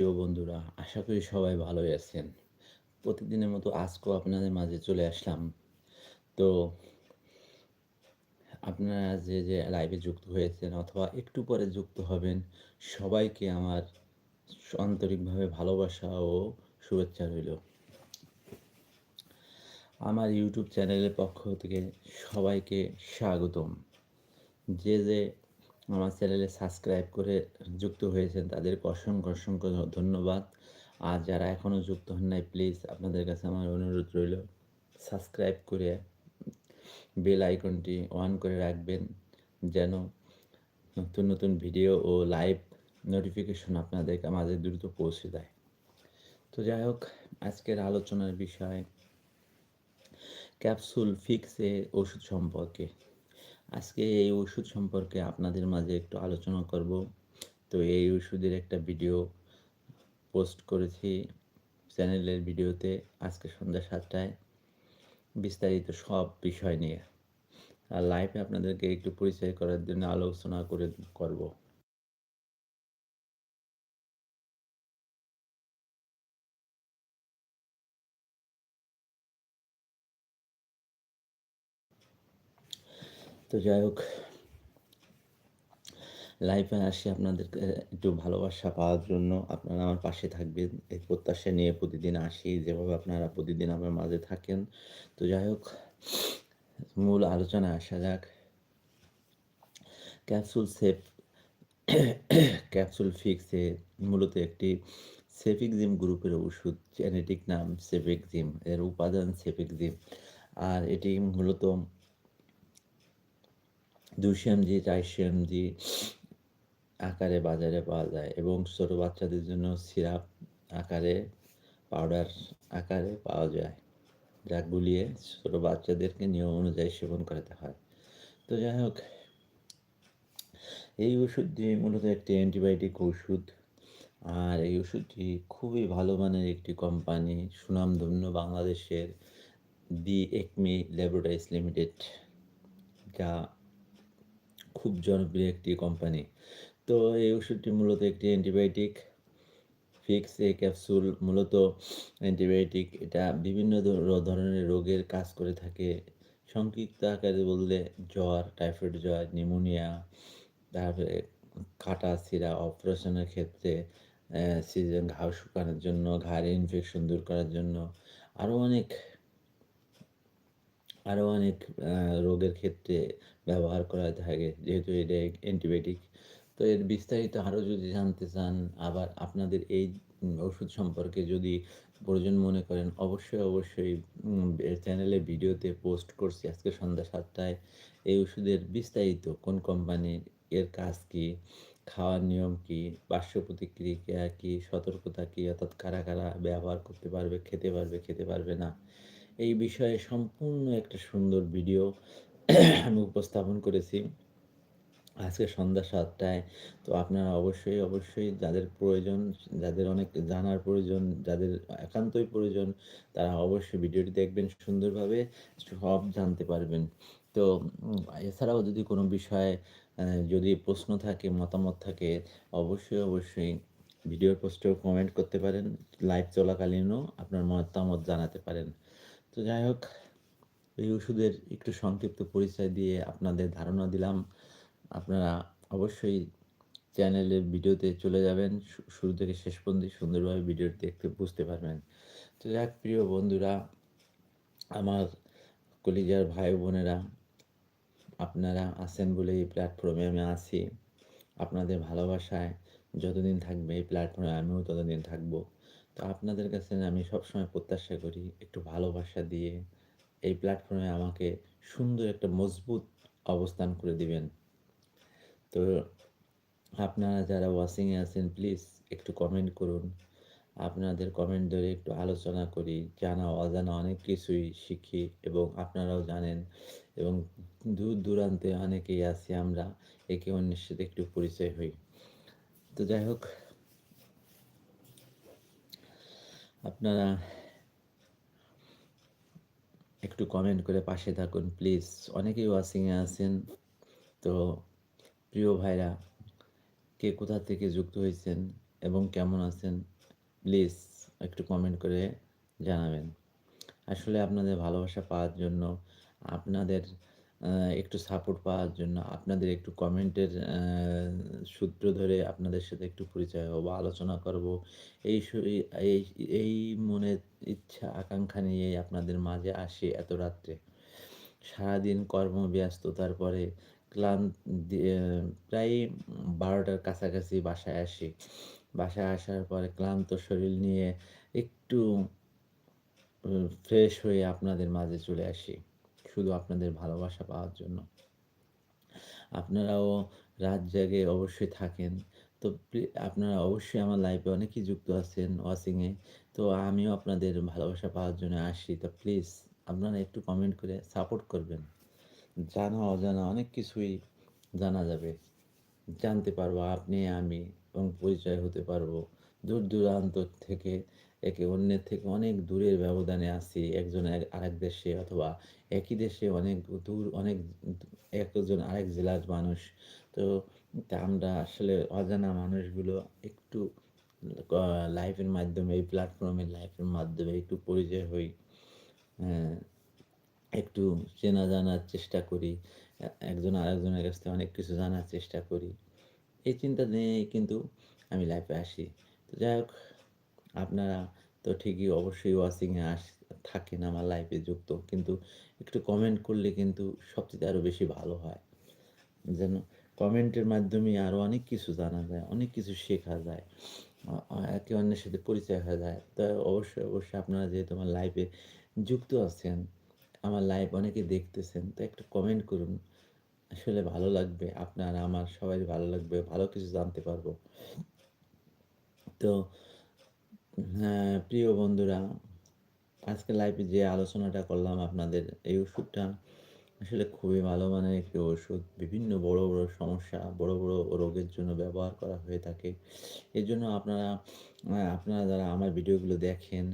প্রিয় বন্ধুরা, আশা করি সবাই ভালোই আছেন। প্রতিদিনের মতো আজকেও আপনাদের মাঝে চলে আসলাম। তো আপনারা যে যে লাইভে যুক্ত হয়েছেন অথবা একটু পরে যুক্ত হবেন, সবাইকে আমার আন্তরিকভাবে ভালোবাসা ও শুভেচ্ছা রইল। আমার ইউটিউব চ্যানেলের পক্ষ থেকে সবাইকে স্বাগতম। যে যে আমার চ্যানেলে সাবস্ক্রাইব করে যুক্ত হয়েছেন তাদেরকে অসংখ্য অসংখ্য ধন্যবাদ। আর যারা এখনও যুক্ত হন নাই প্লিজ আপনাদের কাছে আমার অনুরোধ রইল, সাবস্ক্রাইব করে বেল আইকনটি অন করে রাখবেন, যেন নতুন নতুন ভিডিও ও লাইভ নোটিফিকেশন আপনাদেরকে আমাদের দ্রুত পৌঁছে দেয়। তো যাই হোক, আজকের আলোচনার বিষয় ক্যাপসুল ফিক্সে ওষুধ সম্পর্কে। আজকে এই ওষুধ সম্পর্কে আপনাদের মাঝে একটু আলোচনা করব। তো এই ওষুধের একটা ভিডিও পোস্ট করেছি চ্যানেলের ভিডিওতে আজকে সন্ধ্যা সাতটায়। বিস্তারিত সব বিষয় নিয়ে। আর লাইভে আপনাদেরকে একটু পরিচয় করার জন্য আলোচনা করে করব। তো যাই হোক লাইফে আসি আপনাদেরকে একটু ভালোবাসা পাওয়ার জন্য। আপনারা আমার পাশে থাকবেন, এই প্রত্যাশা নিয়ে প্রতিদিন আসি, যেভাবে আপনারা প্রতিদিন আমার মাঝে থাকেন। তো যাই হোক, মূল আলোচনায় আসা যাক। ক্যাপসুল সেফ ক্যাপসুল ফিক্সে মূলত একটি সেফিকজিম গ্রুপের ওষুধ জেনেটিক নাম সেফিকজিম এর উপাদান সেফিকজিম আর এটি মূলত দুশো এমজি চারশো এমজি আকারে বাজারে পাওয়া যায় এবং ছোটো বাচ্চাদের জন্য সিরাপ আকারে, পাউডার আকারে পাওয়া যায়, যা গুলিয়ে ছোটো বাচ্চাদেরকে নিয়ম অনুযায়ী সেবন করাতে হয়। তো যাই হোক, এই ওষুধটি মূলত একটি অ্যান্টিবায়োটিক ওষুধ আর এই ওষুধটি খুবই ভালো মানের একটি কোম্পানি, সুনামধন্য বাংলাদেশের দি একমি ল্যাবরেটরিজ লিমিটেড, যা খুব জনপ্রিয় একটি কোম্পানি তো এই ওষুধটি মূলত একটি অ্যান্টিবায়োটিক ফিক্স এই ক্যাপসুল মূলত অ্যান্টিবায়োটিক এটা বিভিন্ন ধরনের রোগের কাজ করে থাকে। সংক্ষিপ্ত আকারে বললে জ্বর টাইফয়েড জ্বর নিউমোনিয়া তারপরে কাটা সিরা অপারেশনের ক্ষেত্রে সিজন ঘাও শুকানোর জন্য, ঘাড়ে ইনফেকশন দূর করার জন্য আরও অনেক আরও অনেক রোগের ক্ষেত্রে ব্যবহার করা থাকে, যেহেতু এটা অ্যান্টিবায়োটিক তো এর বিস্তারিত আরও যদি জানতে চান, আবার আপনাদের এই ওষুধ সম্পর্কে যদি প্রয়োজন মনে করেন, অবশ্যই অবশ্যই চ্যানেলে ভিডিওতে পোস্ট করছি আজকে সন্ধ্যা সাতটায়। এই ওষুধের বিস্তারিত, কোন কোম্পানির এর কাজ কী, খাওয়ার নিয়ম কী, পার্শ্ব প্রতিক্রিয়া কী, সতর্কতা কী, অর্থাৎ কারা কারা ব্যবহার করতে পারবে, খেতে পারবে খেতে পারবে না এই বিষয়ে সম্পূর্ণ একটা সুন্দর ভিডিও আমি উপস্থাপন করেছি। আজকে সন্ধ্যা সাতটায়, তো আপনারা অবশ্যই অবশ্যই যাদের প্রয়োজন, যাদের অনেক জানার প্রয়োজন, যাদের একান্তই প্রয়োজন, তারা অবশ্যই ভিডিওটি দেখবেন সুন্দরভাবে সব জানতে পারবেন। তো এছাড়াও যদি কোনো বিষয়ে যদি প্রশ্ন থাকে, মতামত থাকে, অবশ্যই অবশ্যই ভিডিওর পোস্টেও কমেন্ট করতে পারেন, লাইভ চলাকালীনও আপনার মতামত জানাতে পারেন। তো যাই হোক, এই ওষুধের একটু সংক্ষিপ্ত পরিচয় দিয়ে আপনাদের ধারণা দিলাম। আপনারা অবশ্যই চ্যানেলের ভিডিওতে চলে যাবেন শুরু থেকে শেষ পর্যন্ত সুন্দরভাবে ভিডিওটি দেখতে বুঝতে পারবেন। তো যাক, প্রিয় বন্ধুরা, আমার কলিজার ভাই বোনেরা, আপনারা আছেন বলে এই প্ল্যাটফর্মে আমি আছি। আপনাদের ভালোবাসায় যতদিন থাকবে এই প্ল্যাটফর্মে আমিও ততদিন থাকব। তো আপনাদের কাছে আমি সবসময় প্রত্যাশা করি একটু ভালোবাসা দিয়ে এই প্ল্যাটফর্মে আমাকে সুন্দর একটা মজবুত অবস্থান করে দিবেন। তো আপনারা যারা ওয়াশিংয়ে আছেন প্লিজ একটু কমেন্ট করুন। আপনাদের কমেন্ট ধরে একটু আলোচনা করি, জানা, অজানা অনেক কিছুই শিখি এবং আপনারাও জানেন এবং দূর দূরান্তে অনেকেই আছি, আমরা একে অন্যের সাথে একটু পরিচয় হই। তো যাই হোক আপনারা একটু কমেন্ট করে পাশে থাকুন প্লিজ অনেকেই ওয়াশিংয়ে আছেন। তো প্রিয় ভাইরা, কে কোথা থেকে যুক্ত হয়েছেন এবং কেমন আছেন প্লিজ একটু কমেন্ট করে জানাবেন। আসলে আপনাদের ভালোবাসা পাওয়ার জন্য আপনাদের একটু সাপোর্ট পাওয়ার জন্য আপনাদের একটু কমেন্টের সূত্র ধরে আপনাদের সাথে একটু পরিচয় হব, আলোচনা করব। এই এই মনের ইচ্ছা, আকাঙ্ক্ষা নিয়েই আপনাদের মাঝে আসি এত রাত্রে। সারাদিন কর্মব্যস্ততার পরে ক্লান্ত প্রায় বারোটার কাছাকাছি বাসায় আসি। বাসায় আসার পরে ক্লান্ত শরীর নিয়ে একটু ফ্রেশ হয়ে আপনাদের মাঝে চলে আসি। শুধু আপনাদের ভালোবাসা পাওয়ার জন্য। আপনারাও রাত জাগে অবশ্যই থাকেন। তো আপনারা অবশ্যই আমার লাইফে অনেকেই যুক্ত আছেন ওয়াচিংয়ে তো আমিও আপনাদের ভালোবাসা পাওয়ার জন্য আসি তো প্লিজ আপনারা একটু কমেন্ট করে সাপোর্ট করবেন। জানা, অজানা অনেক কিছুই জানা যাবে। জানতে পারব আপনি, আমি এবং পরিচয় হতে পারব। দূর দূরান্ত থেকে একে অন্যের থেকে অনেক দূরের ব্যবধানে আছি, একজন আরেক দেশে অথবা একই দেশে অনেক দূর, অনেক একজন আরেক জেলার মানুষ। তো আমরা আসলে অজানা মানুষগুলো একটু লাইফের মাধ্যমে, এই প্ল্যাটফর্মের লাইফের মাধ্যমে একটু পরিচয় হই। একটু চেনা জানার চেষ্টা করি, একজন আরেকজনের কাছ থেকে অনেক কিছু জানার চেষ্টা করি। এই চিন্তা নিয়েই কিন্তু আমি লাইফে আসি। তো যাই হোক আপনারা তো ঠিকই অবশ্যই ওয়াচিংয়ে আস, থাকেন আমার লাইফে যুক্ত। কিন্তু একটু কমেন্ট করলে কিন্তু সবচেয়ে আরও বেশি ভালো হয়। যেন কমেন্টের মাধ্যমে আরও অনেক কিছু জানা যায়, অনেক কিছু শেখা যায় একে অন্যের সাথে পরিচয় হয়ে যায়। তো অবশ্যই অবশ্যই আপনারা যেহেতু আমার লাইফে যুক্ত আছেন, আমার লাইভ অনেকে দেখতেছেন, তো একটু কমেন্ট করুন। আসলে ভালো লাগবে, আপনার, আমার সবাই ভালো লাগবে, ভালো কিছু জানতে পারব। তো হ্যাঁ প্রিয় বন্ধুরা, আজকে লাইফে যে আলোচনাটা করলাম আপনাদের, এই ওষুধটা আসলে খুবই ভালো মানের একটি ওষুধ। বিভিন্ন বড় বড় সমস্যা, বড় বড় রোগের জন্য ব্যবহার করা হয়ে থাকে। এই জন্য আপনারা আপনারা যারা আমার ভিডিওগুলো দেখেন,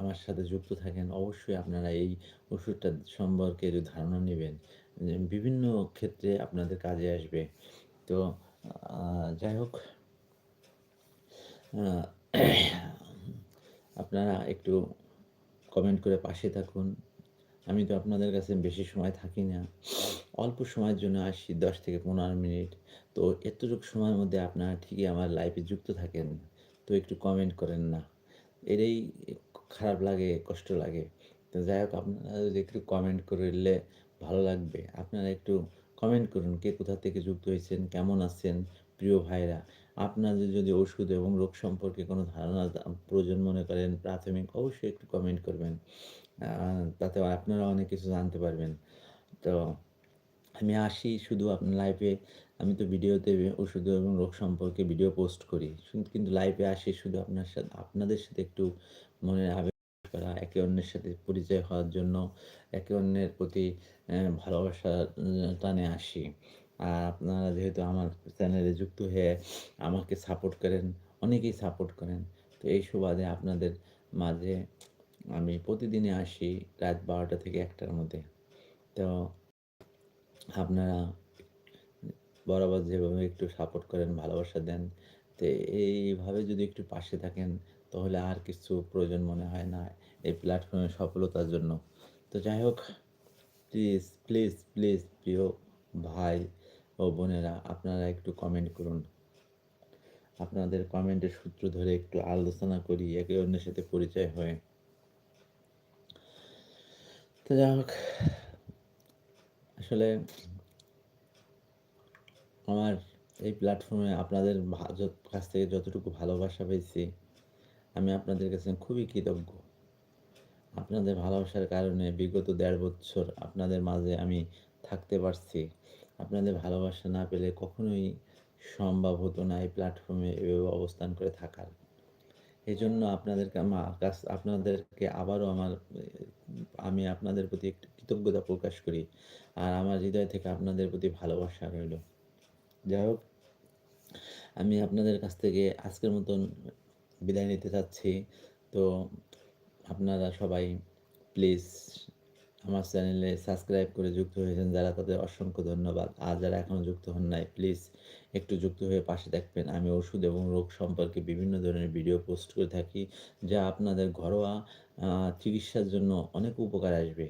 আমার সাথে যুক্ত থাকেন, অবশ্যই আপনারা এই ওষুধটা সম্পর্কে ধারণা নেবেন। বিভিন্ন ক্ষেত্রে আপনাদের কাজে আসবে। তো যাই হোক আপনারা একটু কমেন্ট করে পাশে থাকুন। আমি তো আপনাদের কাছে বেশি সময় থাকি না। অল্প সময়ের জন্য আসি দশ থেকে পনেরো মিনিট। তো এতটুকু সময়ের মধ্যে আপনারা ঠিকই আমার লাইফে যুক্ত থাকেন। তো একটু কমেন্ট করেন না। এটাই খারাপ লাগে, কষ্ট লাগে। তো যাই হোক, আপনারা যদি একটু কমেন্ট করলে ভালো লাগবে। আপনারা একটু কমেন্ট করুন, কে কোথা থেকে যুক্ত হয়েছেন, কেমন আছেন, প্রিয় ভাইরা? আপনাদের যদি ওষুধ এবং রোগ সম্পর্কে কোনো ধারণা প্রয়োজন মনে করেন, প্রাথমিক অবশ্যই একটু কমেন্ট করবেন। তাতে আপনারা অনেক কিছু জানতে পারবেন। তো আমি আসি শুধু আপনার লাইফে আমি তো ভিডিওতে ওষুধ এবং রোগ সম্পর্কে ভিডিও পোস্ট করি। কিন্তু লাইফে আসি শুধু আপনার সাথে, আপনাদের সাথে একটু মনের আবেগ করা, একে অন্যের সাথে পরিচয় হওয়ার জন্য, একে অন্যের প্রতি ভালোবাসা টানে আসি। আপনারা যেহেতু আমার চ্যানেলে যুক্ত হয়ে আমাকে সাপোর্ট করেন, অনেকেই সাপোর্ট করেন, তো এই সুবাদে আপনাদের মাঝে আমি প্রতিদিনই আসি রাত বারোটা থেকে একটার মধ্যে। তো আপনারা বরাবর যেভাবে একটু সাপোর্ট করেন, ভালোবাসা দেন, তো এইভাবে যদি একটু পাশে থাকেন, তাহলে আর কিছু প্রয়োজন মনে হয় না এই প্ল্যাটফর্মের সফলতার জন্য। তো যাই হোক প্লিজ প্লিজ প্লিজ প্রিয় ভাই ও বোনেরা, আপনারা একটু কমেন্ট করুন। আপনাদের কমেন্টের সূত্র ধরে একটু আলোচনা করি, একে অন্যের সাথে পরিচয় হয়ে। তো যাই হোক, আসলে আমার এই প্ল্যাটফর্মে আপনাদের কাছ থেকে যতটুকু ভালোবাসা পেয়েছি, আমি আপনাদের কাছে খুবই কৃতজ্ঞ। আপনাদের ভালোবাসার কারণে বিগত দেড় বছর আপনাদের মাঝে আমি থাকতে পারছি। আপনাদের ভালোবাসা না পেলে কখনোই সম্ভব হতো না এই প্ল্যাটফর্মে এভাবে অবস্থান করে থাকার। এই জন্য আপনাদেরকে আমার কাছ, আপনাদেরকে আবারও আমার, আমি আপনাদের প্রতি একটু কৃতজ্ঞতা প্রকাশ করি আর আমার হৃদয় থেকে আপনাদের প্রতি ভালোবাসা রইল। যাই হোক, আমি আপনাদের কাছ থেকে আজকের মতন বিদায় নিতে চাচ্ছি। তো আপনারা সবাই প্লিজ আমার চ্যানেলে সাবস্ক্রাইব করে যুক্ত হয়েছেন যারা, তাদের অসংখ্য ধন্যবাদ। আর যারা এখনও যুক্ত হন নাই, প্লিজ একটু যুক্ত হয়ে পাশে থাকবেন আমি ওষুধ এবং রোগ সম্পর্কে বিভিন্ন ধরনের ভিডিও পোস্ট করে থাকি, যা আপনাদের ঘরোয়া চিকিৎসার জন্য অনেক উপকার আসবে।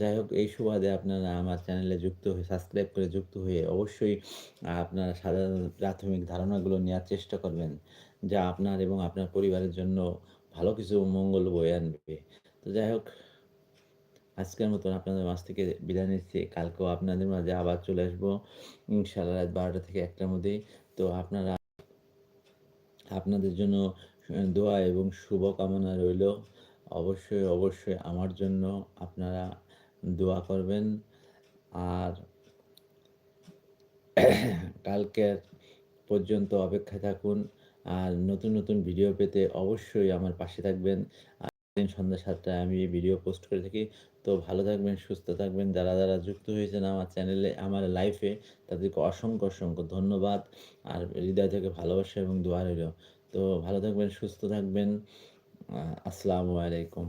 যাই হোক, এই সুবাদে আপনারা আমার চ্যানেলে যুক্ত হয়ে, সাবস্ক্রাইব করে যুক্ত হয়ে অবশ্যই আপনারা সাধারণ প্রাথমিক ধারণাগুলো নেওয়ার চেষ্টা করবেন, যা আপনার এবং আপনার পরিবারের জন্য ভালো কিছু মঙ্গল বয়ে আনবে। তো যাই হোক আজকের মতন আপনাদের মাছ থেকে বিদায় নিচ্ছি। কালকেও আপনাদের মাঝে আবার চলে আসব। ইনশাআল্লাহ রাত বারোটা থেকে একটার মধ্যেই। তো আপনারা, আপনাদের জন্য দোয়া এবং শুভকামনা রইল। অবশ্যই অবশ্যই আমার জন্য আপনারা দোয়া করবেন। আর কালকের পর্যন্ত অপেক্ষায় থাকুন। আর নতুন নতুন ভিডিও পেতে অবশ্যই আমার পাশে থাকবেন। দিন সন্ধ্যা সাতটায় আমি ভিডিও পোস্ট করে থাকি। তো ভালো থাকবেন, সুস্থ থাকবেন। যারা যারা যুক্ত হয়েছেন আমার চ্যানেলে আমার লাইফে তাদেরকে অসংখ্য অসংখ্য ধন্যবাদ। আর হৃদয় থেকে ভালোবাসা এবং দোয়া রইল। তো ভালো থাকবেন, সুস্থ থাকবেন। আসসালামু আলাইকুম।